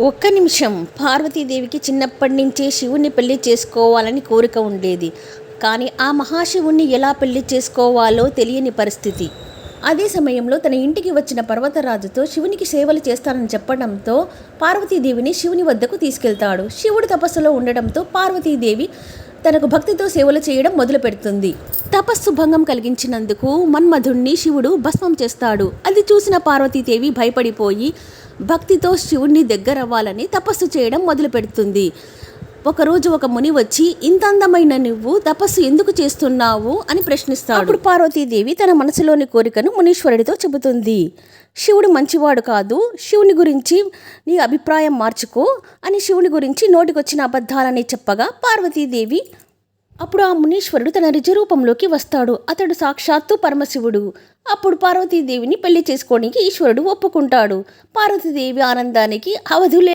ఒక్క నిమిషం పార్వతీదేవికి చిన్నప్పటి నుంచే శివుణ్ణి పెళ్ళి చేసుకోవాలని కోరిక ఉండేది. కానీ ఆ మహాశివుణ్ణి ఎలా పెళ్ళి చేసుకోవాలో తెలియని పరిస్థితి. అదే సమయంలో తన ఇంటికి వచ్చిన పర్వతరాజుతో శివునికి సేవలు చేస్తానని చెప్పడంతో పార్వతీదేవిని శివుని వద్దకు తీసుకెళ్తాడు. శివుడు తపస్సులో ఉండడంతో పార్వతీదేవి తనకు భక్తితో సేవలు చేయడం మొదలు పెడుతుంది తపస్సు భంగం కలిగించినందుకు మన్మధుణ్ణి శివుడు భస్మం చేస్తాడు. అది చూసిన పార్వతీదేవి భయపడిపోయి భక్తితో శివుణ్ణి దగ్గరవ్వాలని తపస్సు చేయడం మొదలు పెడుతుంది ఒకరోజు ఒక ముని వచ్చి ఇంత అందమైన నువ్వు తపస్సు ఎందుకు చేస్తున్నావు? అని ప్రశ్నిస్తాడు. అప్పుడు పార్వతీదేవి తన మనసులోని కోరికను మునీశ్వరుడితో చెబుతుంది. శివుడు మంచివాడు కాదు శివుని గురించి నీ అభిప్రాయం మార్చుకో అని శివుని గురించి నోటికొచ్చిన అబద్ధాలని చెప్పగా పార్వతీదేవి అప్పుడు ఆ మునీశ్వరుడు తన రుజరూపంలోకి వస్తాడు. అతడు సాక్షాత్తు పరమశివుడు. అప్పుడు పార్వతీదేవిని పెళ్ళి చేసుకోవడానికి ఈశ్వరుడు ఒప్పుకుంటాడు. పార్వతీదేవి ఆనందానికి అవధులే